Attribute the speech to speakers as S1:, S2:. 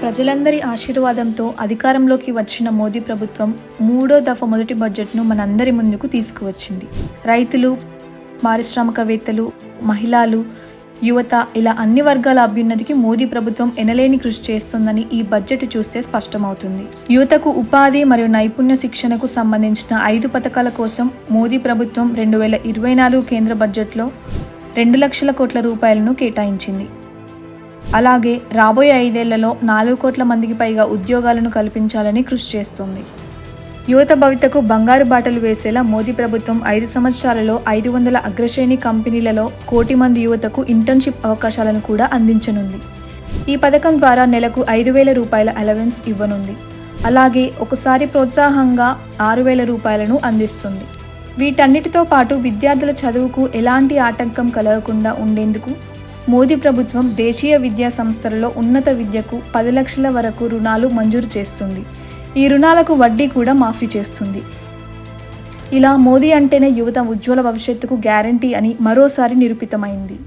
S1: ప్రజలందరి ఆశీర్వాదంతో అధికారంలోకి వచ్చిన మోదీ ప్రభుత్వం మూడో దఫా మొదటి బడ్జెట్ను మనందరి ముందుకు తీసుకువచ్చింది. రైతులు పారిశ్రామికవేత్తలు మహిళలు యువత ఇలా అన్ని వర్గాల అభ్యున్నతికి మోదీ ప్రభుత్వం ఎనలేని కృషి చేస్తుందని ఈ బడ్జెట్ చూస్తే స్పష్టమవుతుంది. యువతకు ఉపాధి మరియు నైపుణ్య శిక్షణకు సంబంధించిన ఐదు పథకాల కోసం మోదీ ప్రభుత్వం రెండు వేల ఇరవై నాలుగు కేంద్ర బడ్జెట్లో రెండు లక్షల కోట్ల రూపాయలను కేటాయించింది. అలాగే రాబోయే ఐదేళ్ళలో నాలుగు కోట్ల మందికి పైగా ఉద్యోగాలను కల్పించాలని కృషి చేస్తుంది. యువత భవితకు బంగారు బాటలు వేసేలా మోదీ ప్రభుత్వం ఐదు సంవత్సరాలలో ఐదు వందల అగ్రశ్రేణి కంపెనీలలో కోటి మంది యువతకు ఇంటర్న్షిప్ అవకాశాలను కూడా అందించనుంది. ఈ పథకం ద్వారా నెలకు ఐదు వేల రూపాయల అలవెన్స్ ఇవ్వనుంది. అలాగే ఒకసారి ప్రోత్సాహంగా ఆరు వేల రూపాయలను అందిస్తుంది. వీటన్నిటితో పాటు విద్యార్థుల చదువుకు ఎలాంటి ఆటంకం కలగకుండా ఉండేందుకు మోదీ ప్రభుత్వం దేశీయ విద్యా సంస్థలలో ఉన్నత విద్యకు పది లక్షల వరకు రుణాలు మంజూరు చేస్తుంది. ఈ రుణాలకు వడ్డీ కూడా మాఫీ చేస్తుంది. ఇలా మోదీ అంటేనే యువత ఉజ్వల భవిష్యత్తుకు గ్యారంటీ అని మరోసారి నిరూపితమైంది.